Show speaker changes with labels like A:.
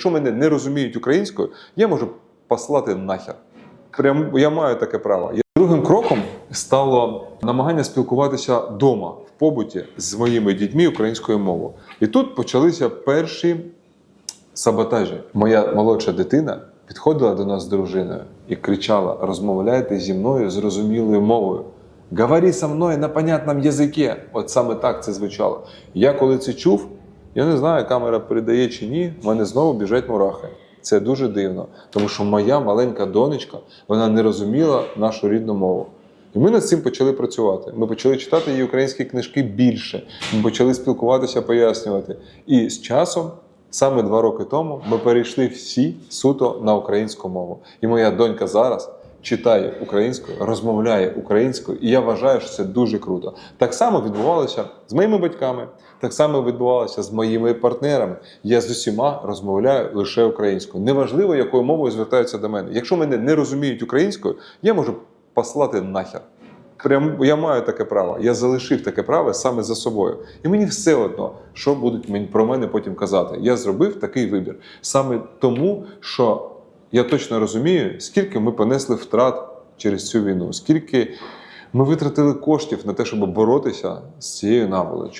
A: Якщо мене не розуміють українською, я можу послати нахер. Прям я маю таке право. Другим кроком стало намагання спілкуватися вдома в побуті з моїми дітьми українською мовою. І тут почалися перші саботажі. Моя молодша дитина підходила до нас з дружиною і кричала: розмовляйте зі мною зрозумілою мовою. Говори со мною на понятному язикі. От саме так це звучало. Я коли це чув, я не знаю, камера передає чи ні, в мене знову біжать мурахи. Це дуже дивно, тому що моя маленька донечка вона не розуміла нашу рідну мову. І ми над цим почали працювати. Ми почали читати її українські книжки більше. Ми почали спілкуватися, пояснювати. І з часом, саме два роки тому, ми перейшли всі суто на українську мову. І моя донька зараз читає українською, розмовляє українською, і я вважаю, що це дуже круто. Так само відбувалося з моїми батьками, так само відбувалося з моїми партнерами. Я з усіма розмовляю лише українською. Неважливо, якою мовою звертаються до мене. Якщо мене не розуміють українською, я можу послати нахер. Прям я маю таке право. Я залишив таке право саме за собою. І мені все одно, що будуть мені про мене потім казати. Я зробив такий вибір саме тому, що я точно розумію, скільки ми понесли втрат через цю війну, скільки ми витратили коштів на те, щоб боротися з цією наволочю.